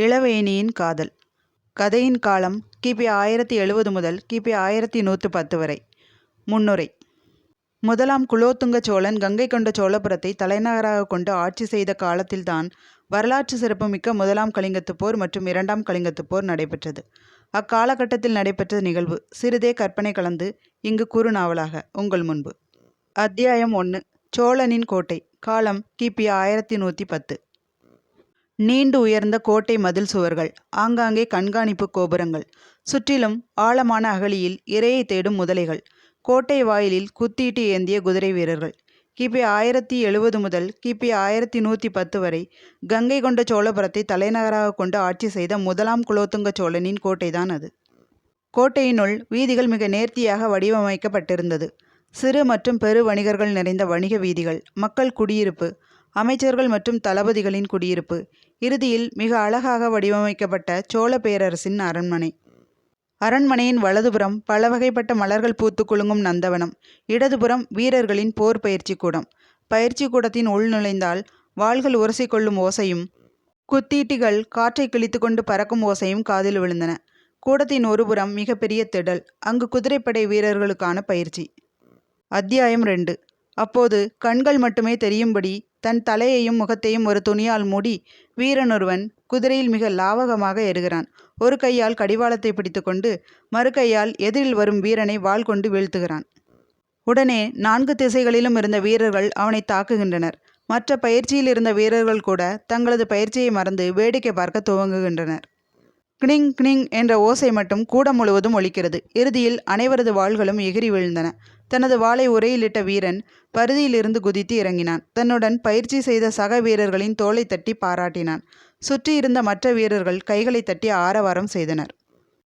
இளவேணியின் காதல். கதையின் காலம் கிபி ஆயிரத்தி எழுபது முதல் கிபி ஆயிரத்தி நூற்று பத்து வரை. முன்னுரை. முதலாம் குலோத்துங்க சோழன் கங்கை கொண்ட சோழபுரத்தை தலைநகராக கொண்டு ஆட்சி செய்த காலத்தில்தான் வரலாற்று சிறப்புமிக்க முதலாம் கலிங்கத்துப் போர் மற்றும் இரண்டாம் கலிங்கத்துப் போர் நடைபெற்றது. அக்காலகட்டத்தில் நடைபெற்ற நிகழ்வு சிறிதே கற்பனை கலந்து இங்கு குறுநாவலாக உங்கள் முன்பு. அத்தியாயம் ஒன்று சோழனின் கோட்டை காலம் கிபி ஆயிரத்தி நூற்றி பத்து. நீண்டு உயர்ந்த கோட்டை மதில் சுவர்கள் ஆங்காங்கே கண்காணிப்பு கோபுரங்கள் சுற்றிலும் ஆழமான அகழியில் இரையை தேடும் முதலைகள் கோட்டை வாயிலில் குத்தீட்டு ஏந்திய குதிரை வீரர்கள். கிபி ஆயிரத்தி எழுவது முதல் கிபி ஆயிரத்தி நூற்றி பத்து வரை கங்கை கொண்ட சோழபுரத்தை தலைநகராக கொண்டு ஆட்சி செய்த முதலாம் குலோத்துங்க சோழனின் கோட்டைதான் அது. கோட்டையினுள் வீதிகள் மிக நேர்த்தியாக வடிவமைக்கப்பட்டிருந்தது. சிறு மற்றும் பெரு வணிகர்கள் நிறைந்த வணிக வீதிகள் மக்கள் குடியிருப்பு அமைச்சர்கள் மற்றும் தளபதிகளின் குடியிருப்பு இறுதியில் மிக அழகாக வடிவமைக்கப்பட்ட சோழ பேரரசின் அரண்மனை. அரண்மனையின் வலதுபுறம் பல வகைப்பட்ட மலர்கள் பூத்து குலுங்கும் நந்தவனம். இடதுபுறம் வீரர்களின் போர் பயிற்சி கூடம். பயிற்சி கூடத்தின் உள் நுழைந்தால் வாள்கள் உரசிக்கொள்ளும் ஓசையும் குத்தீட்டிகள் காற்றை கிழித்து கொண்டு பறக்கும் ஓசையும் காதில் விழுந்தன. கூடத்தின் ஒருபுறம் மிகப்பெரிய திடல் அங்கு குதிரைப்படை வீரர்களுக்கான பயிற்சி. அத்தியாயம் ரெண்டு. அப்போது கண்கள் மட்டுமே தெரியும்படி தன் தலையையும் முகத்தையும் ஒரு துணியால் மூடி வீரனொருவன் குதிரையில் மிக லாவகமாக ஏறுகிறான். ஒரு கையால் கடிவாளத்தை பிடித்துக்கொண்டு மறு கையால் எதிரில் வரும் வீரனை வாள் கொண்டு வீழ்த்துகிறான். உடனே நான்கு திசைகளிலும் இருந்த வீரர்கள் அவனை தாக்குகின்றனர். மற்ற பயிற்சியில் இருந்த வீரர்கள் கூட தங்களது பயிற்சியை மறந்து வேடிக்கை பார்க்க துவங்குகின்றனர். கிளிங் கிளிங் என்ற ஓசை மட்டும் கூடம் முழுவதும் ஒலிக்கிறது. இறுதியில் அனைவரது வாள்களும் எகிரி விழுந்தன. தனது வாளை உரையிலிட்ட வீரன் பருதியிலிருந்து குதித்து இறங்கினான். தன்னுடன் பயிற்சி செய்த சக வீரர்களின் தோலை தட்டி பாராட்டினான். சுற்றி இருந்த மற்ற வீரர்கள் கைகளை தட்டி ஆரவாரம் செய்தனர்.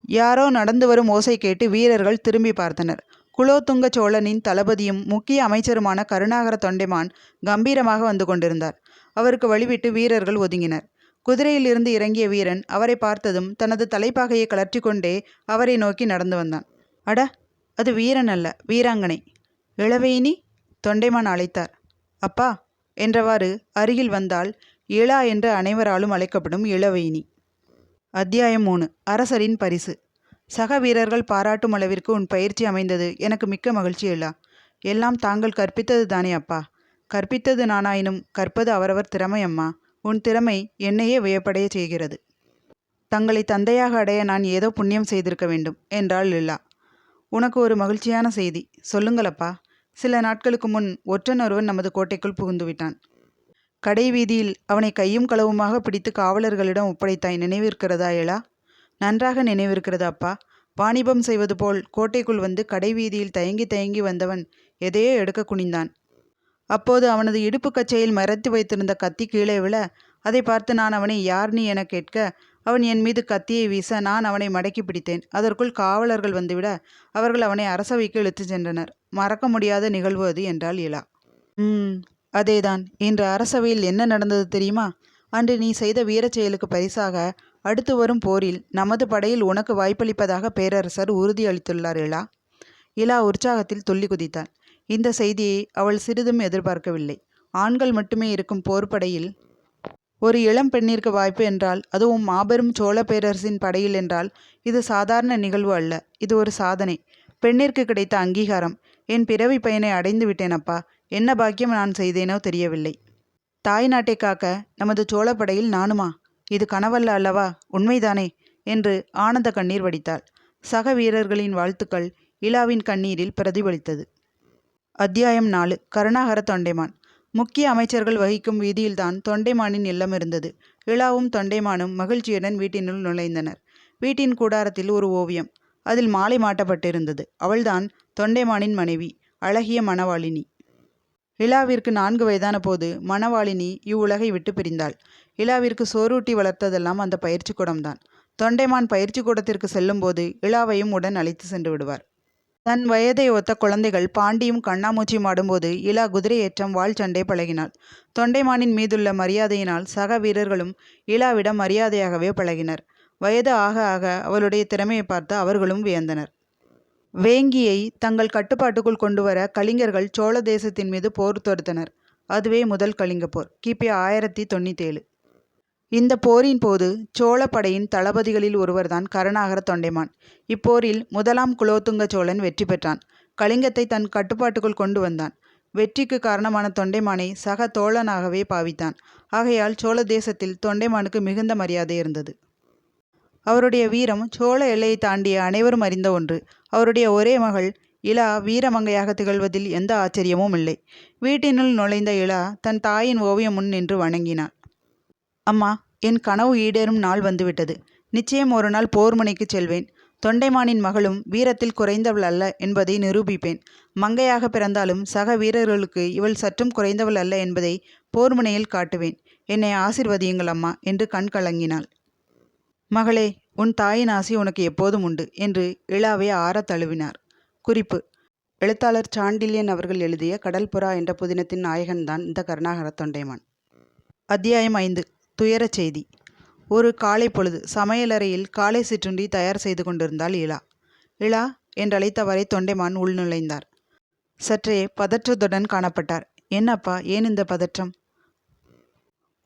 யாரோ நடந்து வரும் ஓசை கேட்டு வீரர்கள் திரும்பி பார்த்தனர். குலோத்துங்க சோழனின் தளபதியும் முக்கிய அமைச்சருமான கருணாகர தொண்டைமான் கம்பீரமாக வந்து கொண்டிருந்தார். அவருக்கு வழிவிட்டு வீரர்கள் ஒதுங்கினர். குதிரையிலிருந்து இறங்கிய வீரன் அவரை பார்த்ததும் தனது தலைப்பாகையை கலற்றி கொண்டே அவரை நோக்கி நடந்து வந்தான். அட அது வீரன் அல்ல வீராங்கனை. இளவேணி தொண்டைமான் அழைத்தார். அப்பா என்றவாறு அருகில் வந்தால் இளா என்று அனைவராலும் அழைக்கப்படும் இளவயினி அத்தியாயம் மூணு. அரசரின் பரிசு. சக வீரர்கள் பாராட்டும் அளவிற்கு உன் பயிற்சி அமைந்தது. எனக்கு மிக்க மகிழ்ச்சி இல்லா எல்லாம் தாங்கள் கற்பித்தது தானே அப்பா. கற்பித்தது நானாயினும் கற்பது அவரவர் திறமை அம்மா. உன் திறமை என்னையே வியப்படைய செய்கிறது. தங்களை தந்தையாக அடைய நான் ஏதோ புண்ணியம் செய்திருக்க வேண்டும் என்றாள் லில்லா உனக்கு ஒரு மகிழ்ச்சியான செய்தி. சொல்லுங்களப்பா சில நாட்களுக்கு முன் ஒற்றன் ஒருவன் நமது கோட்டைக்குள் புகுந்து விட்டான். கடை வீதியில் அவனை கையும் களவுமாக பிடித்து காவலர்களிடம் ஒப்படைத்தாய் நினைவிருக்கிறதா ஏழா நன்றாக நினைவிருக்கிறதா அப்பா. வாணிபம் செய்வது போல் கோட்டைக்குள் வந்து கடை வீதியில் தயங்கி தயங்கி வந்தவன் எதையோ எடுக்க குனிந்தான். அப்போது அவனது இடுப்பு கச்சையில் மறைத்து வைத்திருந்த கத்தி கீழே விழ அதை பார்த்து நான் அவனை யார் நீ என கேட்க அவன் என் மீது கத்தியை வீச நான் அவனை மடக்கி பிடித்தேன். அதற்குள் காவலர்கள் வந்துவிட அவர்கள் அவனை அரசவைக்கு இழுத்துச் சென்றனர். மறக்க முடியாத நிகழ்வு அது என்றாள் இலா ம் அதேதான். இன்று அரசவையில் என்ன நடந்தது தெரியுமா? அன்று நீ செய்த வீரச் செயலுக்கு பரிசாக அடுத்து வரும் போரில் நமது படையில் உனக்கு வாய்ப்பளிப்பதாக பேரரசர் உறுதியளித்துள்ளார் இலா இலா உற்சாகத்தில் துள்ளி குதித்தாள். இந்த செய்தியை அவள் சிறிதும் எதிர்பார்க்கவில்லை. ஆண்கள் மட்டுமே இருக்கும் போர்ப்படையில் ஒரு இளம் பெண்ணிற்கு வாய்ப்பு என்றால் அதுவும் மாபெரும் சோழ பேரரசின் படையில் என்றால் இது சாதாரண நிகழ்வு அல்ல. இது ஒரு சாதனை. பெண்ணிற்கு கிடைத்த அங்கீகாரம். என் பிறவி பயனை அடைந்து விட்டேன் அப்பா என்ன பாக்கியம் நான் செய்தேனோ தெரியவில்லை. தாய் நாட்டை காக்க நமது சோழப்படையில் நானுமா? இது கனவல்ல அல்லவா? உண்மைதானே? என்று ஆனந்த கண்ணீர் வடித்தாள். சக வீரர்களின் வாழ்த்துக்கள் இலாவின் கண்ணீரில் பிரதிபலித்தது. அத்தியாயம் நாலு. கருணாகர தொண்டைமான். முக்கிய அமைச்சர்கள் வகிக்கும் வீதியில்தான் தொண்டைமானின் இல்லம் இருந்தது. இழாவும் தொண்டைமானும் மகிழ்ச்சியுடன் வீட்டினுள் நுழைந்தனர். வீட்டின் கூடாரத்தில் ஒரு ஓவியம். அதில் மாலை மாட்டப்பட்டிருந்தது. அவள்தான் தொண்டைமானின் மனைவி அழகிய மணவாளினி. இலாவிற்கு நான்கு வயதான போது மணவாளினி இவ்வுலகை விட்டு பிரிந்தாள். இலாவிற்கு சோறூட்டி வளர்த்ததெல்லாம் அந்த பயிற்சி கூடம்தான் தொண்டைமான் பயிற்சி கூடத்திற்கு செல்லும்போது இலாவையும் உடன் அழைத்து சென்று விடுவார். தன் வயதை ஒத்த குழந்தைகள் பாண்டியும் கண்ணாமூச்சியும் ஆடும்போது இலா குதிரையேற்றம் வாள் சண்டை பழகினாள். தொண்டைமானின் மீதுள்ள மரியாதையினால் சக வீரர்களும் இலாவிடம் மரியாதையாகவே பழகினர். வயது ஆக ஆக அவளுடைய திறமையை பார்த்து அவர்களும் வியந்தனர். வேங்கியை தங்கள் கட்டுப்பாட்டுக்குள் கொண்டு வர கலிங்கர்கள் சோழ தேசத்தின் மீது போர் தொடுத்தனர். அதுவே முதல் கலிங்க போர் கிபி ஆயிரத்தி தொண்ணூத்தேழு. இந்த போரின் போது சோழ படையின் தளபதிகளில் ஒருவர்தான் கருணாகர தொண்டைமான். இப்போரில் முதலாம் குலோத்துங்க சோழன் வெற்றி பெற்றான். கலிங்கத்தை தன் கட்டுப்பாட்டுக்குள் கொண்டு வந்தான். வெற்றிக்கு காரணமான தொண்டைமானை சக தோழனாகவே பாவித்தான். ஆகையால் சோழ தேசத்தில் தொண்டைமானுக்கு மிகுந்த மரியாதை இருந்தது. அவருடைய வீரம் சோழ எல்லையை தாண்டிய அனைவரும் அறிந்த ஒன்று. அவருடைய ஒரே மகள் இலா வீரமங்கையாக திகழ்வதில் எந்த ஆச்சரியமும் இல்லை. வீட்டினுள் நுழைந்த இலா தன் தாயின் ஓவியம் முன் நின்று வணங்கினாள் அம்மா என் கனவு ஈடேறும் நாள் வந்துவிட்டது. நிச்சயம் ஒரு நாள் போர்முனைக்கு செல்வேன். தொண்டைமானின் மகளும் வீரத்தில் குறைந்தவள் அல்ல என்பதை நிரூபிப்பேன். மங்கையாக பிறந்தாலும் சக வீரர்களுக்கு இவள் சற்றும் குறைந்தவள் அல்ல என்பதை போர்முனையில் காட்டுவேன். என்னை ஆசிர்வதியுங்கள் அம்மா என்று கண் கலங்கினாள். மகளே உன் தாயின் ஆசி உனக்கு எப்போதும் உண்டு என்று இளாவை ஆறத் தழுவினார். குறிப்பு எழுத்தாளர் சாண்டில்யன் அவர்கள் எழுதிய கடல்புறா என்ற புதினத்தின் நாயகன்தான் இந்த கருணாகர தொண்டைமான். அத்தியாயம் ஐந்து. துயரச் செய்தி. ஒரு காலை பொழுது சமையலறையில் காலை சிற்றுண்டி தயார் செய்து கொண்டிருந்தாள் இளா. இளா என்றழைத்தவரை தொண்டைமான் உள்நுழைந்தார் சற்றே பதற்றத்துடன் காணப்பட்டார். என்னப்பா ஏன் இந்த பதற்றம்?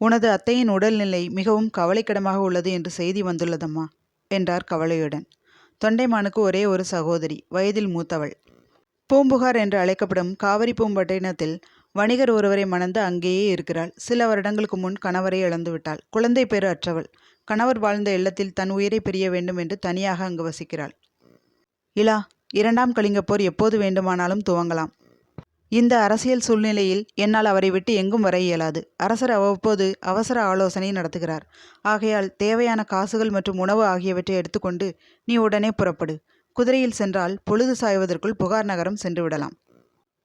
உனது அத்தையின் உடல்நிலை மிகவும் கவலைக்கிடமாக உள்ளது என்று செய்தி வந்துள்ளதம்மா என்றார் கவலையுடன். தொண்டைமானுக்கு ஒரே ஒரு சகோதரி வயதில் மூத்தவள். பூம்புகார் என்று அழைக்கப்படும் காவிரி பூம்பட்டினத்தில் வணிகர் ஒருவரை மணந்து அங்கேயே இருக்கிறாள். சில வருடங்களுக்கு முன் கணவரை இழந்துவிட்டாள் குழந்தை பேறு அற்றவள். கணவர் வாழ்ந்த இல்லத்தில் தன் உயிரை பிரிய வேண்டும் என்று தனியாக அங்கு வசிக்கிறாள். இலா இரண்டாம் கலிங்கப்போர் எப்போது வேண்டுமானாலும் துவங்கலாம். இந்த அரசியல் சூழ்நிலையில் என்னால் அவரை விட்டு எங்கும் வர இயலாது. அரசர் அவ்வப்போது அவசர ஆலோசனை நடத்துகிறார். ஆகையால் தேவையான காசுகள் மற்றும் உணவு ஆகியவற்றை எடுத்துக்கொண்டு நீ உடனே புறப்படு. குதிரையில் சென்றால் பொழுது சாய்வதற்குள் புகார் நகரம் சென்று விடலாம்.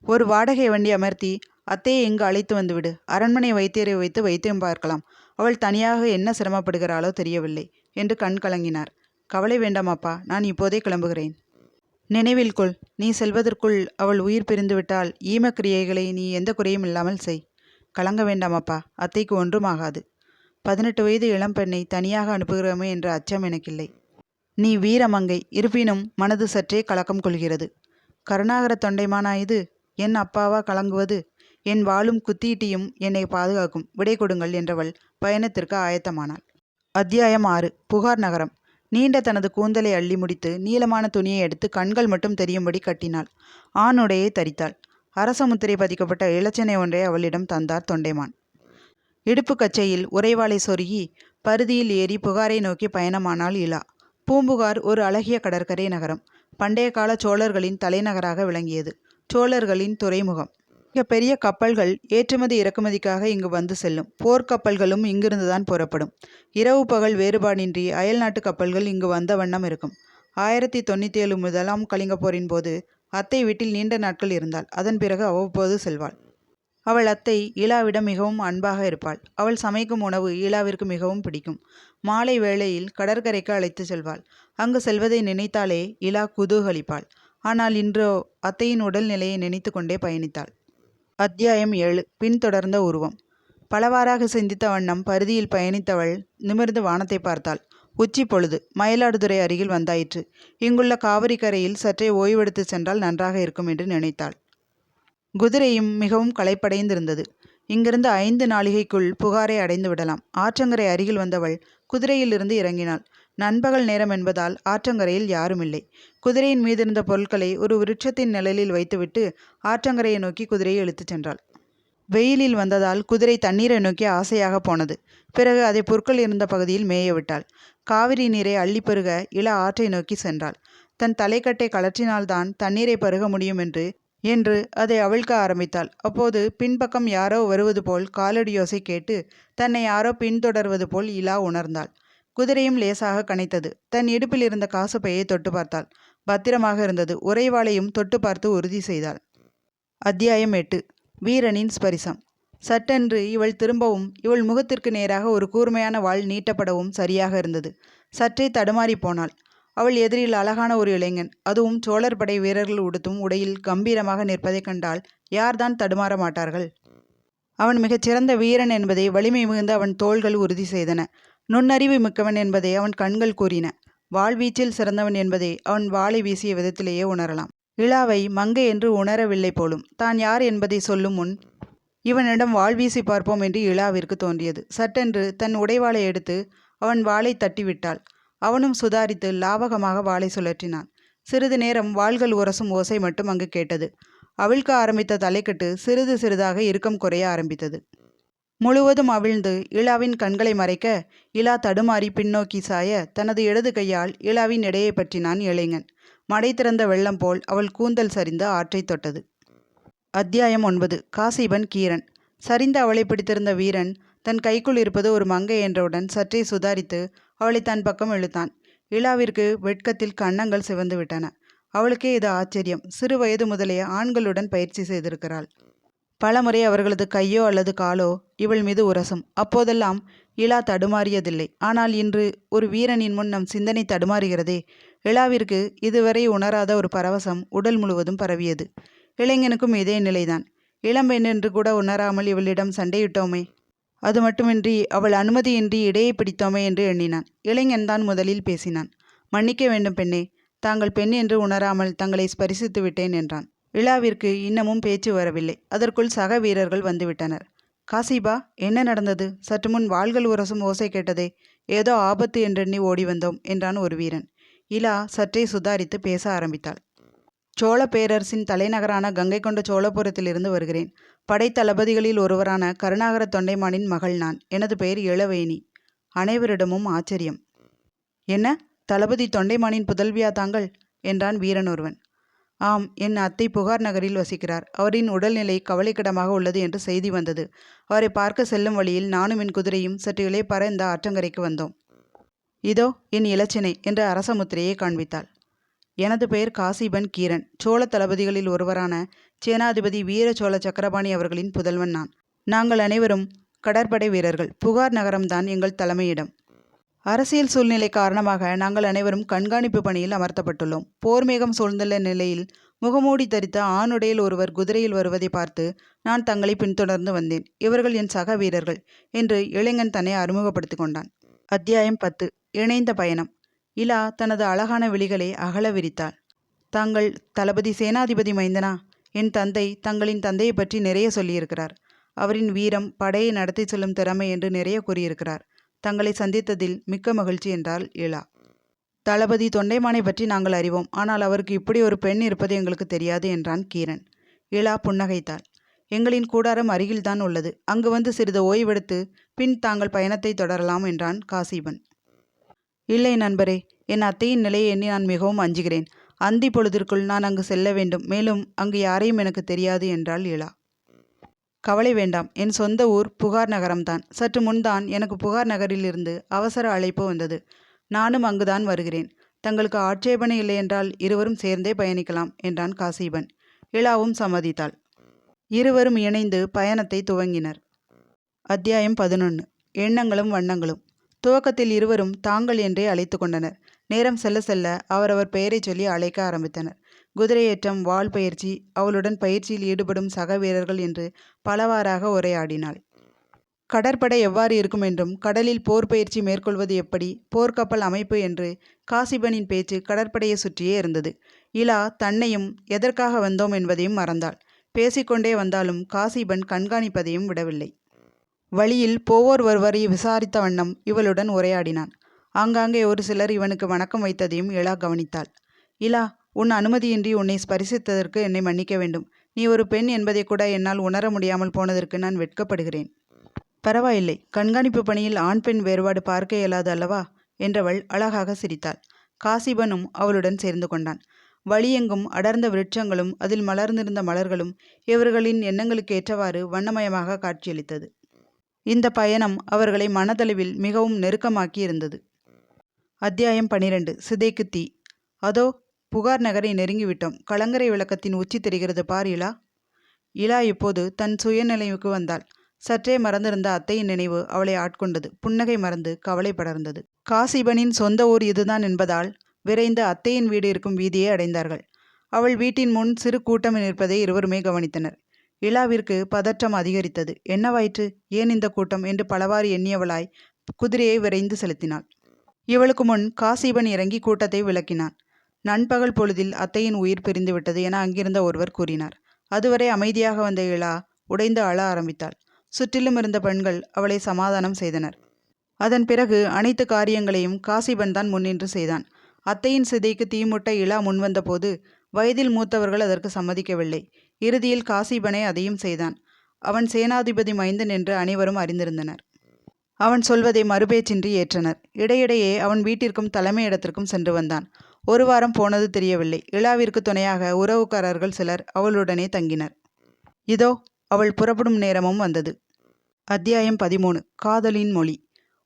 ஒரு வாடகை வண்டி அமர்த்தி அத்தையை இங்கு அழைத்து வந்துவிடு? அரண்மனை வைத்தியரை வைத்து வைத்தியம் பார்க்கலாம். அவள் தனியாக என்ன சிரமப்படுகிறாளோ தெரியவில்லை என்று கண் கலங்கினார். கவலை வேண்டாமாப்பா நான் இப்போதே கிளம்புகிறேன். நினைவில் கொள் நீ செல்வதற்குள் அவள் உயிர் பிரிந்துவிட்டால் ஈமக்கிரியைகளை நீ எந்த குறையும் இல்லாமல் செய். கலங்க வேண்டாமப்பா அத்தைக்கு ஒன்றும் ஆகாது பதினெட்டு வயது இளம்பெண்ணை தனியாக அனுப்புகிறோமே என்ற அச்சம் எனக்கில்லை. நீ வீரமங்கை இருப்பினும் மனது சற்றே கலக்கம் கொள்கிறது. கருணாகர தொண்டைமானா இது? என் அப்பாவா கலங்குவது? என் வாளும் குத்தீட்டியும் என்னை பாதுகாக்கும். விடை கொடுங்கள் என்றவள் பயணத்திற்கு ஆயத்தமானாள். அத்தியாயம் ஆறு. புகார் நகரம். நீண்ட தனது கூந்தலை அள்ளி முடித்து நீளமான துணியை எடுத்து கண்கள் மட்டும் தெரியும்படி கட்டினாள். ஆணுடையை தரித்தாள். அரச முத்திரை பதிக்கப்பட்ட இலச்சனை ஒன்றை அவளிடம் தந்தார் தொண்டைமான். இடுப்பு கச்சையில் உறைவாளை சொருகி பருதியில் ஏறி புகாரை நோக்கி பயணமானாள் இலா. பூம்புகார் ஒரு அழகிய கடற்கரை நகரம். பண்டைய கால சோழர்களின் தலைநகராக விளங்கியது. சோழர்களின் துறைமுகம். பெரிய கப்பல்கள் ஏற்றுமதி இறக்குமதிக்காக இங்கு வந்து செல்லும். போர்க்கப்பல்களும் இங்கிருந்துதான் புறப்படும். இரவு பகல் வேறுபாடின்றி அயல்நாட்டு கப்பல்கள் இங்கு வந்த வண்ணம் இருக்கும். ஆயிரத்தி தொண்ணூற்றி ஏழு முதலாம் கலிங்க போரின் போது அத்தை வீட்டில் நீண்ட நாட்கள் இருந்தாள். அதன் பிறகு அவ்வப்போது செல்வாள். அவள் அத்தை இலாவிடம் மிகவும் அன்பாக இருப்பாள். அவள் சமைக்கும் உணவு ஈலாவிற்கு மிகவும் பிடிக்கும். மாலை வேளையில் கடற்கரைக்கு அழைத்து செல்வாள். அங்கு செல்வதை நினைத்தாலே இலா குதூகலிப்பாள். ஆனால் இன்றோ அத்தையின் உடல்நிலையை நினைத்து கொண்டே பயணித்தாள். அத்தியாயம் ஏழு. பின்தொடர்ந்த உருவம். பலவாறாக சிந்தித்த வண்ணம் பருதியில் பயணித்தவள் நிமிர்ந்து வானத்தை பார்த்தாள். உச்சி பொழுது மயிலாடுதுறை அருகில் வந்தாயிற்று. இங்குள்ள காவிரி கரையில் சற்றே ஓய்வெடுத்து சென்றால் நன்றாக இருக்கும் என்று நினைத்தாள். குதிரையும் மிகவும் களைப்படைந்திருந்தது. இங்கிருந்து ஐந்து நாளிகைக்குள் புகாரை அடைந்து விடலாம். ஆற்றங்கரை அருகில் வந்தவள் குதிரையிலிருந்து இறங்கினாள். நண்பகல் நேரம் என்பதால் ஆற்றங்கரையில் யாரும் இல்லை குதிரையின் மீதிருந்த பொருட்களை ஒரு விருட்சத்தின் நிழலில் வைத்துவிட்டு ஆற்றங்கரையை நோக்கி குதிரையை இழுத்துச் சென்றாள். வெயிலில் வந்ததால் குதிரை தண்ணீரை நோக்கி ஆசையாக போனது. பிறகு அதை புற்கள் இருந்த பகுதியில் மேய விட்டாள். காவிரி நீரை அள்ளி பருக இள ஆற்றை நோக்கி சென்றாள். தன் தலைக்கட்டை கலற்றினால்தான் தண்ணீரை பருக முடியும் என்று என்று அதை அவிழ்க்க ஆரம்பித்தாள். அப்போது பின்பக்கம் யாரோ வருவது போல் காலடியோசை கேட்டு தன்னை யாரோ பின்தொடர்வது போல் இலா உணர்ந்தாள். குதிரையும் லேசாக கனைத்தது. தன் இடுப்பில் இருந்த காசு பையை தொட்டு பார்த்தாள். பத்திரமாக இருந்தது. உறைவாளையும் தொட்டு பார்த்து உறுதி செய்தாள். அத்தியாயம் எட்டு. வீரனின் ஸ்பரிசம். சட்டென்று இவள் திரும்பவும் இவள் முகத்திற்கு நேராக ஒரு கூர்மையான வாள் நீட்டப்படவும் சரியாக இருந்தது. சற்றே தடுமாறி போனாள். அவள் எதிரில் அழகான ஒரு இளைஞன். அதுவும் சோழர் படை வீரர்கள் உடுத்தும் உடையில் கம்பீரமாக நிற்பதைக் கண்டால் யார்தான் தடுமாற மாட்டார்கள்? அவன் மிகச் சிறந்த வீரன் என்பதை வலிமை மிகுந்த அவன் தோள்கள் உறுதி செய்தன. நுண்ணறிவு மிக்கவன் என்பதை அவன் கண்கள் கூறின. வாழ்வீச்சில் சிறந்தவன் என்பதை அவன் வாளை வீசிய விதத்திலேயே உணரலாம். இழாவை மங்கை என்று உணரவில்லை போலும் தான் யார் என்பதை சொல்லும் முன் இவனிடம் வாள் வீசி பார்ப்போம் என்று இழாவிற்கு தோன்றியது. சட்டென்று தன் உடைவாளை எடுத்து அவன் வாளை தட்டிவிட்டாள். அவனும் சுதாரித்து லாவகமாக வாளை சுழற்றினான். சிறிது நேரம் வாள்கள் உரசும் ஓசை மட்டும் அங்கு கேட்டது. அவிழ்க்க ஆரம்பித்த தலைக்கட்டு சிறிது சிறிதாக இறுக்கம் குறைய ஆரம்பித்தது. முழுவதும் அவிழ்ந்து இளாவின் கண்களை மறைக்க இலா தடுமாறி பின்னோக்கி சாய தனது இடது கையால் இலாவின் இடையை பற்றினான் இளைஞன். மடை திறந்த வெள்ளம் போல் அவள் கூந்தல் சரிந்து ஆற்றைத் தொட்டது. அத்தியாயம் ஒன்பது. காசிபன் கீரன். சரிந்து அவளை பிடித்திருந்த வீரன் தன் கைக்குள் இருப்பது ஒரு மங்கை என்றவுடன் சற்றே சுதாரித்து அவளை தன் பக்கம் இழுத்தான். இலாவிற்கு வெட்கத்தில் கன்னங்கள் சிவந்து விட்டன. அவளுக்கே இது ஆச்சரியம். சிறு வயது முதலே ஆண்களுடன் பயிற்சி செய்திருக்கிறாள். பலமுறை அவர்களது கையோ அல்லது காலோ இவள் மீது உரசும். அப்போதெல்லாம் இலா தடுமாறியதில்லை. ஆனால் இன்று ஒரு வீரனின் முன் நம் சிந்தனை தடுமாறுகிறதே. இலாவிற்கு இதுவரை உணராத ஒரு பரவசம் உடல் முழுவதும் பரவியது. இளைஞனுக்கும் இதே நிலைதான். இளம்பெண் என்று கூட உணராமல் இவளிடம் சண்டையிட்டோமே. அது மட்டுமின்றி அவள் அனுமதியின்றி இடையே பிடித்தோமே என்று எண்ணினான். இளைஞன்தான் முதலில் பேசினான். மன்னிக்க வேண்டும் பெண்ணே. தாங்கள் பெண் என்று உணராமல் தங்களை ஸ்பரிசித்து விட்டேன் என்றான். இளாவிற்கு இன்னமும் பேச்சு வரவில்லை. அதற்குள் சக வீரர்கள் வந்துவிட்டனர். காசிபா என்ன நடந்தது? சற்று முன் வாள்கள் உரசும் ஓசை கேட்டதே ஏதோ ஆபத்து என்றெண்ணி ஓடி வந்தோம் என்றான் ஒரு வீரன். இலா சற்றே சுதாரித்து பேச ஆரம்பித்தாள். சோழ பேரரசின் தலைநகரான கங்கை கொண்ட சோழபுரத்திலிருந்து வருகிறேன். படைத்தளபதிகளில் ஒருவரான கருணாகர தொண்டைமானின் மகள் நான். எனது பெயர் இளவேணி. அனைவரிடமும் ஆச்சரியம். என்ன? தளபதி தொண்டைமானின் புதல்வியா தாங்கள்? என்றான் வீரன் ஒருவன். ஆம் என் அத்தை புகார் நகரில் வசிக்கிறார். அவரின் உடல்நிலை கவலைக்கிடமாக உள்ளது என்று செய்தி வந்தது. அவரை பார்க்க செல்லும் வழியில் நானும் என் குதிரையும் சற்று இளைப்பாற இந்த ஆற்றங்கரைக்கு வந்தோம். இதோ என் இலச்சினை என்று அரசமுத்திரையை காண்பித்தாள். எனது பெயர் காசிபன் கீரன். சோழ தளபதிகளில் ஒருவரான சேனாதிபதி வீர சோழ சக்கரபாணி அவர்களின் புதல்வன் நான். நாங்கள் அனைவரும் கடற்படை வீரர்கள். புகார் நகரம்தான் எங்கள் தலைமையிடம். அரசியல் சூழ்நிலை காரணமாக நாங்கள் அனைவரும் கண்காணிப்பு பணியில் அமர்த்தப்பட்டுள்ளோம். போர் மேகம் சூழ்ந்துள்ள நிலையில் முகமூடி தரித்த ஆணுடையில் ஒருவர் குதிரையில் வருவதை பார்த்து நான் தங்களை பின்தொடர்ந்து வந்தேன். இவர்கள் என் சக வீரர்கள் என்று இளைஞன் தன்னை அறிமுகப்படுத்திக் கொண்டான். அத்தியாயம் பத்து. இணைந்த பயணம். இலா தனது அழகான விழிகளை அகல விரித்தாள். தாங்கள் தளபதி சேனாதிபதி மைந்தனா? என் தந்தை தங்களின் தந்தையை பற்றி நிறைய சொல்லியிருக்கிறார். அவரின் வீரம் படையை நடத்தி செல்லும் திறமை என்று நிறைய கூறியிருக்கிறார். தங்களை சந்தித்ததில் மிக்க மகிழ்ச்சி என்றாள் இலா தளபதி தொண்டைமானை பற்றி நாங்கள் அறிவோம். ஆனால் அவருக்கு இப்படி ஒரு பெண் இருப்பது எங்களுக்கு தெரியாது என்றான் கீரன். இலா புன்னகைத்தாள். எங்களின் கூடாரம் அருகில்தான் உள்ளது. அங்கு வந்து சிறிது ஓய்வெடுத்து பின் தாங்கள் பயணத்தை தொடரலாம் என்றான் காசிபன். இல்லை நண்பரே என் அத்தையின் நிலையை எண்ணி நான் மிகவும் அஞ்சுகிறேன். அந்தி பொழுதிற்குள் நான் அங்கு செல்ல வேண்டும். மேலும் அங்கு யாரையும் எனக்கு தெரியாது என்றாள் இளா கவலை வேண்டாம் என் சொந்த ஊர் புகார் நகரம்தான். சற்று முன்தான் எனக்கு புகார் நகரிலிருந்து அவசர அழைப்பு வந்தது. நானும் அங்குதான் வருகிறேன். தங்களுக்கு ஆட்சேபனை இல்லையென்றால் இருவரும் சேர்ந்தே பயணிக்கலாம் என்றான் காசிபன். இலாவும் சம்மதித்தாள். இருவரும் இணைந்து பயணத்தை துவங்கினர். அத்தியாயம் பதினொன்று எண்ணங்களும் வண்ணங்களும். துவக்கத்தில் இருவரும் தாங்கள் என்றே அழைத்து கொண்டனர். நேரம் செல்ல செல்ல அவரவர் பெயரைச் சொல்லி அழைக்க ஆரம்பித்தனர். குதிரையேற்றம் வாள் பயிற்சி அவளுடன் பயிற்சியில் ஈடுபடும் சக வீரர்கள் என்று பலவாறாக உரையாடினாள். கடற்படை எவ்வாறு இருக்கும் என்றும் கடலில் போர் பயிற்சி மேற்கொள்வது எப்படி போர்க்கப்பல் அமைப்பு என்று காசிபனின் பேச்சு கடற்படையை சுற்றியே இருந்தது. இலா தன்னையும் எதற்காக வந்தோம் என்பதையும் மறந்தாள். பேசிக்கொண்டே வந்தாலும் காசிபன் கண்காணிப்பதையும் விடவில்லை. வழியில் போவோர் ஒருவரை விசாரித்த வண்ணம் இவளுடன் உரையாடினான். ஆங்காங்கே ஒரு சிலர் இவனுக்கு வணக்கம் வைத்ததையும் இலா கவனித்தாள். இலா உன் அனுமதியின்றி உன்னை ஸ்பரிசித்ததற்கு என்னை மன்னிக்க வேண்டும். நீ ஒரு பெண் என்பதை கூட என்னால் உணர முடியாமல் போனதற்கு நான் வெட்கப்படுகிறேன். பரவாயில்லை. கண்காணிப்பு பணியில் ஆண் பெண் வேறுபாடு பார்க்க இயலாது அல்லவா? என்றவள் அழகாக சிரித்தாள். காசிபனும் அவளுடன் சேர்ந்து கொண்டான். வழியெங்கும் அடர்ந்த விருட்சங்களும் அதில் மலர்ந்திருந்த மலர்களும் இவர்களின் எண்ணங்களுக்கு ஏற்றவாறு வண்ணமயமாக காட்சியளித்தது. இந்த பயணம் அவர்களை மனதளவில் மிகவும் நெருக்கமாக்கி இருந்தது அத்தியாயம் பனிரெண்டு. சிதைக்கு தீ. அதோ புகார் நகரை நெருங்கிவிட்டோம். கலங்கரை விளக்கத்தின் உச்சி தெரிகிறது பார் இலா. இலா இப்போது தன் சுயநிலைவுக்கு வந்தாள். சற்றே மறந்திருந்த அத்தையின் நினைவு அவளை ஆட்கொண்டது. புன்னகை மறந்து கவலை படர்ந்தது. காசிபனின் சொந்த ஊர் இதுதான் என்பதால் விரைந்து அத்தையின் வீடு இருக்கும் வீதியை அடைந்தார்கள். அவள் வீட்டின் முன் சிறு கூட்டம் நிற்பதை இருவருமே கவனித்தனர். இலாவிற்கு பதற்றம் அதிகரித்தது. என்னவாயிற்று? ஏன் இந்த கூட்டம்? என்று பலவாறு எண்ணியவளாய் குதிரையை விரைந்து செலுத்தினாள். இவளுக்கு முன் காசிபன் இறங்கி கூட்டத்தை விளக்கினான். நண்பகல் பொழுதில் அத்தையின் உயிர் பிரிந்து விட்டது என அங்கிருந்த ஒருவர் கூறினார். அதுவரை அமைதியாக வந்த இளா உடைந்து அழ ஆரம்பித்தாள். சுற்றிலும் இருந்த பெண்கள் அவளை சமாதானம் செய்தனர். அதன் பிறகு அனைத்து காரியங்களையும் காசிபன் தான் முன்னின்று செய்தான். அத்தையின் சிதைக்கு தீமுட்ட இளா முன்வந்தபோது வயதில் மூத்தவர்கள் அதற்கு சம்மதிக்கவில்லை. இறுதியில் காசிபனே அதையும் செய்தான். அவன் சேனாதிபதி மைந்தன் என்று அனைவரும் அறிந்திருந்தனர். அவன் சொல்வதை மறுபேச்சின்றி ஏற்றனர். இடையிடையே அவன் வீட்டிற்கும் தலைமையிடத்திற்கும் சென்று வந்தான். ஒரு வாரம் போனது தெரியவில்லை. இளாவிற்கு துணையாக உறவுக்காரர்கள் சிலர் அவளுடனே தங்கினர். இதோ அவள் புறப்படும் நேரமும் வந்தது. அத்தியாயம் பதிமூணு. காதலின் மொழி.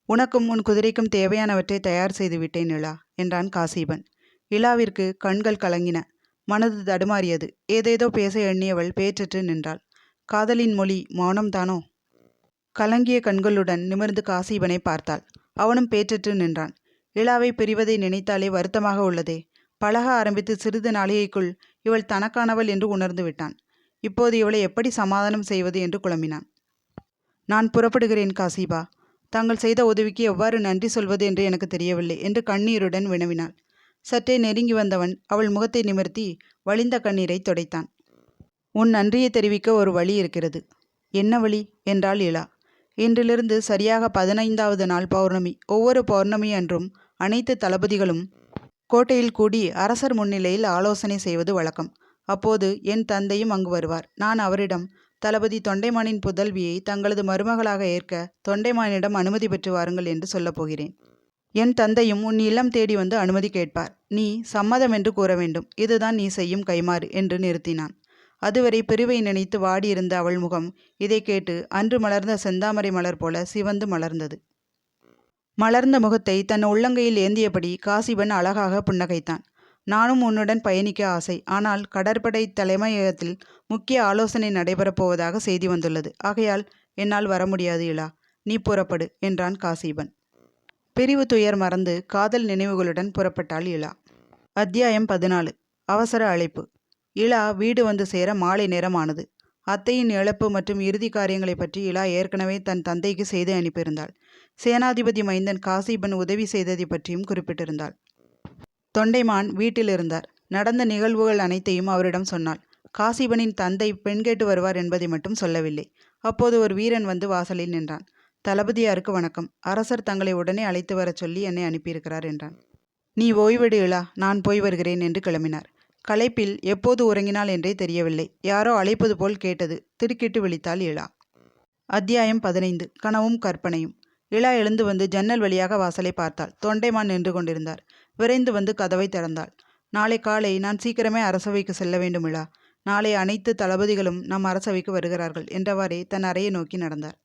உனக்கும் உன் குதிரைக்கும் தேவையானவற்றை தயார் செய்து விட்டேன் இளா என்றான் காசிபன். இளாவிற்கு கண்கள் கலங்கின. மனது தடுமாறியது. ஏதேதோ பேச எண்ணியவள் பேற்றற்று நின்றாள். காதலின் மொழி மௌனம்தானோ கலங்கிய கண்களுடன் நிமிர்ந்து காசிபனை பார்த்தாள். அவனும் பேற்றற்று நின்றான். இளாவை பிரிவதை நினைத்தாலே வருத்தமாக உள்ளதே. பழக ஆரம்பித்து சிறிது நாளிகைக்குள் இவள் தனக்கானவள் என்று உணர்ந்து விட்டான். இப்போது இவளை எப்படி சமாதானம் செய்வது என்று குழம்பினான். நான் புறப்படுகிறேன் காசிபா. தாங்கள் செய்த உதவிக்கு எவ்வாறு நன்றி சொல்வது என்று எனக்கு தெரியவில்லை என்று கண்ணீருடன் வினவினாள். சற்றே நெருங்கி வந்தவன் அவள் முகத்தை நிமிர்த்தி வழிந்த கண்ணீரை துடைத்தான். உன் நன்றியை தெரிவிக்க ஒரு வழி இருக்கிறது. என்ன வழி? என்றாள் இளா இன்றிலிருந்து சரியாக பதினைந்தாவது நாள் பௌர்ணமி. ஒவ்வொரு பௌர்ணமி அன்றும் அனைத்து தளபதிகளும் கோட்டையில் கூடி அரசர் முன்னிலையில் ஆலோசனை செய்வது வழக்கம். அப்போது என் தந்தையும் அங்கு வருவார். நான் அவரிடம் தளபதி தொண்டைமானின் புதல்வியை தங்களது மருமகளாக ஏற்க தொண்டைமானிடம் அனுமதி பெற்று வாருங்கள் என்று சொல்லப் போகிறேன். என் தந்தையும் உன் இல்லம் தேடி வந்து அனுமதி கேட்பார். நீ சம்மதம் என்று கூற வேண்டும். இதுதான் நீ செய்யும் கைமாறு என்று நிறுத்தினான். அதுவரை பிரிவை நினைத்து வாடியிருந்த அவள் முகம் இதை கேட்டு அன்று மலர்ந்த செந்தாமரை மலர் போல சிவந்து மலர்ந்தது. மலர்ந்த முகத்தை தன் உள்ளங்கையில் ஏந்தியபடி காசிபன் அழகாக புன்னகைத்தான். நானும் உன்னுடன் பயணிக்க ஆசை. ஆனால் கடற்படை தலைமையகத்தில் முக்கிய ஆலோசனை நடைபெறப் போவதாக செய்தி வந்துள்ளது. ஆகையால் என்னால் வர முடியாது இலா. நீ புறப்படு என்றான் காசிபன். பிரிவு துயர் மறந்து காதல் நினைவுகளுடன் புறப்பட்டாள் இலா. அத்தியாயம் பதினாலு. அவசர அழைப்பு. இலா வீடு வந்து சேர மாலை நேரமானது. அத்தையின் இழப்பு மற்றும் இறுதி காரியங்களை பற்றி இலா ஏற்கனவே தன் தந்தைக்கு செய்து அனுப்பியிருந்தாள். சேனாதிபதி மைந்தன் காசிபன் உதவி செய்ததை பற்றியும் குறிப்பிட்டிருந்தாள். தொண்டைமான் வீட்டில் இருந்தார் நடந்த நிகழ்வுகள் அனைத்தையும் அவரிடம் சொன்னாள். காசிபனின் தந்தை பெண் கேட்டு வருவார் என்பதை மட்டும் சொல்லவில்லை. அப்போது ஒரு வீரன் வந்து வாசலில் நின்றான். தளபதியாருக்கு வணக்கம். அரசர் தங்களை உடனே அழைத்து வரச் சொல்லி என்னை அனுப்பியிருக்கிறார் என்றான். நீ ஓய்வெடு இளா நான் போய் வருகிறேன் என்று கிளம்பினார். களைப்பில் எப்போது உறங்கினாள் என்றே தெரியவில்லை. யாரோ அழைப்பது போல் கேட்டது. திடுக்கிட்டு விழித்தாள் இளா. அத்தியாயம் பதினைந்து. கனவும் கற்பனையும். இளா எழுந்து வந்து ஜன்னல் வழியாக வாசலை பார்த்தாள். தொண்டைமான் நின்று கொண்டிருந்தார். விரைந்து வந்து கதவை திறந்தாள். நாளை காலை நான் சீக்கிரமே அரசவைக்கு செல்ல வேண்டும் இளா. நாளை அனைத்து தளபதிகளும் நம் அரசவைக்கு வருகிறார்கள் என்றவாறே தன் அறையை நோக்கி நடந்தார்.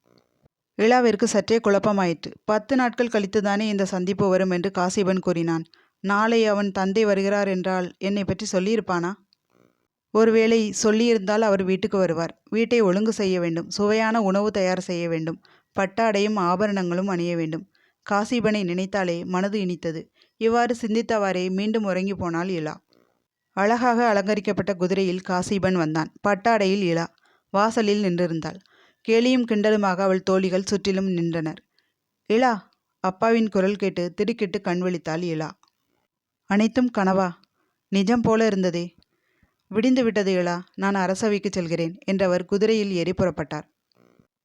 இளாவிற்கு சற்றே குழப்பமாயிற்று. பத்து நாட்கள் கழித்துதானே இந்த சந்திப்பு வரும் என்று காசிபன் கூறினான். நாளை அவன் தந்தை வருகிறார் என்றால் என்னை பற்றி சொல்லியிருப்பானா? ஒருவேளை சொல்லியிருந்தால் அவர் வீட்டுக்கு வருவார். வீட்டை ஒழுங்கு செய்ய வேண்டும். சுவையான உணவு தயார் செய்ய வேண்டும். பட்டாடையும் ஆபரணங்களும் அணிய வேண்டும். காசிபனை நினைத்தாலே மனது இனித்தது. இவ்வாறு சிந்தித்தவாறே மீண்டும் உறங்கி போனாள் இலா. அழகாக அலங்கரிக்கப்பட்ட குதிரையில் காசிபன் வந்தான். பட்டாடையில் இலா வாசலில் நின்றிருந்தாள். கேலியும் கிண்டலுமாக அவள் தோழிகள் சுற்றிலும் நின்றனர். இலா அப்பாவின் குரல் கேட்டு திடுக்கிட்டு கண் விழித்தாள் இலா. அனைத்தும் கனவா? நிஜம் போல இருந்ததே. விடிந்து விட்டது இளா நான் அரசவைக்கு செல்கிறேன் என்றவர் குதிரையில் ஏறி புறப்பட்டார்.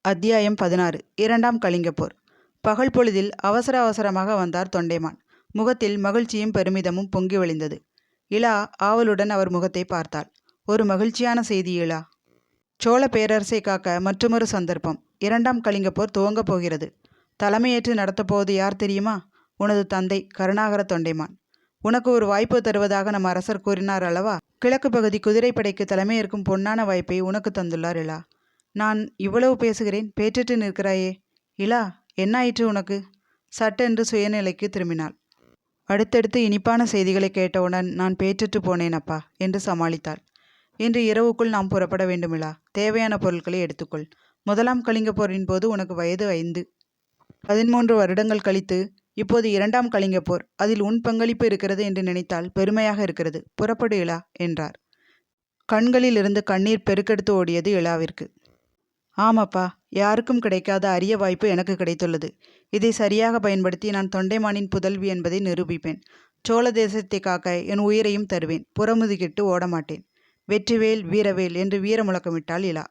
அத்தியாயம் பதினாறு. இரண்டாம் கலிங்கப்போர். பகல் பொழுதில் அவசர அவசரமாக வந்தார் தொண்டைமான். முகத்தில் மகிழ்ச்சியும் பெருமிதமும் பொங்கி வழிந்தது. இளா ஆவலுடன் அவர் முகத்தை பார்த்தாள். ஒரு மகிழ்ச்சியான செய்தி இளா சோழ பேரரசை காக்க மற்றொரு சந்தர்ப்பம். இரண்டாம் கலிங்கப்போர் துவங்கப் போகிறது. தலைமையேற்று நடத்தப்போவது யார் தெரியுமா? உனது தந்தை கருணாகர தொண்டைமான். உனக்கு ஒரு வாய்ப்பு தருவதாக நம் அரசர் கூறினார் அல்லவா? கிழக்கு பகுதி குதிரைப்படைக்கு தலைமையேற்கும் பொன்னான வாய்ப்பை உனக்கு தந்துள்ளார் இலா. நான் இவ்வளவு பேசுகிறேன் பேற்றிட்டு நிற்கிறாயே. இலா என்ன ஆயிற்று உனக்கு? சட்டென்று சுயநிலைக்கு திரும்பினாள். அடுத்தடுத்து இனிப்பான செய்திகளை கேட்டவுடன் நான் பேற்றிட்டு போனேன் அப்பா என்று சமாளித்தாள். இன்று இரவுக்குள் நாம் புறப்பட வேண்டுமிலா தேவையான பொருட்களை எடுத்துக்கொள். முதலாம் கலிங்க போரின் போது உனக்கு வயது ஐந்து. பதிமூன்று வருடங்கள் கழித்து இப்போது இரண்டாம் கலிங்க போர். அதில் உன் பங்களிப்பு இருக்கிறது என்று நினைத்தால் பெருமையாக இருக்கிறது. புறப்படு இலா என்றார். கண்களில் இருந்து கண்ணீர் பெருக்கெடுத்து ஓடியது இலாவிற்கு ஆமாப்பா யாருக்கும் கிடைக்காத அரிய வாய்ப்பு எனக்கு கிடைத்துள்ளது. இதை சரியாக பயன்படுத்தி நான் தொண்டைமானின் புதல்வி என்பதை நிரூபிப்பேன். சோழ தேசத்தை காக்க என் உயிரையும் தருவேன். புறமுதுகிட்டு ஓடமாட்டேன். வெற்றிவேல் வீரவேல் என்று வீர முழக்கமிட்டாள் இலா.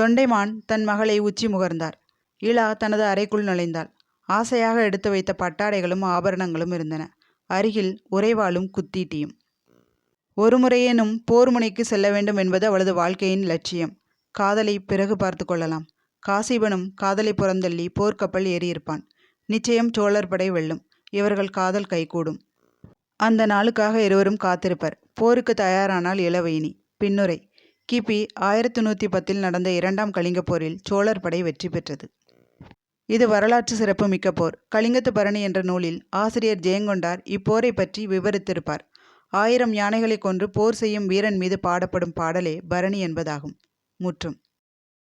தொண்டைமான் தன் மகளை உச்சி முகர்ந்தார். இலா தனது அறைக்குள் நுழைந்தாள். ஆசையாக எடுத்து வைத்த பட்டாடைகளும் ஆபரணங்களும் இருந்தன. அருகில் உறைவாளும் குத்தீட்டியும். ஒரு முறையேனும் போர் முனைக்கு செல்ல வேண்டும் என்பது அவளது வாழ்க்கையின் லட்சியம். காதலை பிறகு பார்த்து கொள்ளலாம். காசிபனும் காதலை புறந்தள்ளி போர்க்கப்பல் ஏறியிருப்பான். நிச்சயம் சோழர் படை வெல்லும். இவர்கள் காதல் கைகூடும். அந்த நாளுக்காக இருவரும் காத்திருப்பர். போருக்கு தயாரானால் இளவயினி. பின்னுரை. கிபி ஆயிரத்தி நூற்றி பத்தில் நடந்த இரண்டாம் கலிங்கப் போரில் சோழர் படை வெற்றி பெற்றது. இது வரலாற்று சிறப்புமிக்க போர். கலிங்கத்து பரணி என்ற நூலில் ஆசிரியர் ஜெயங்கொண்டார் இப்போரை பற்றி விவரித்திருப்பார். ஆயிரம் யானைகளை கொன்று போர் செய்யும் வீரன் மீது பாடப்படும் பாடலே பரணி என்பதாகும். முற்றும்.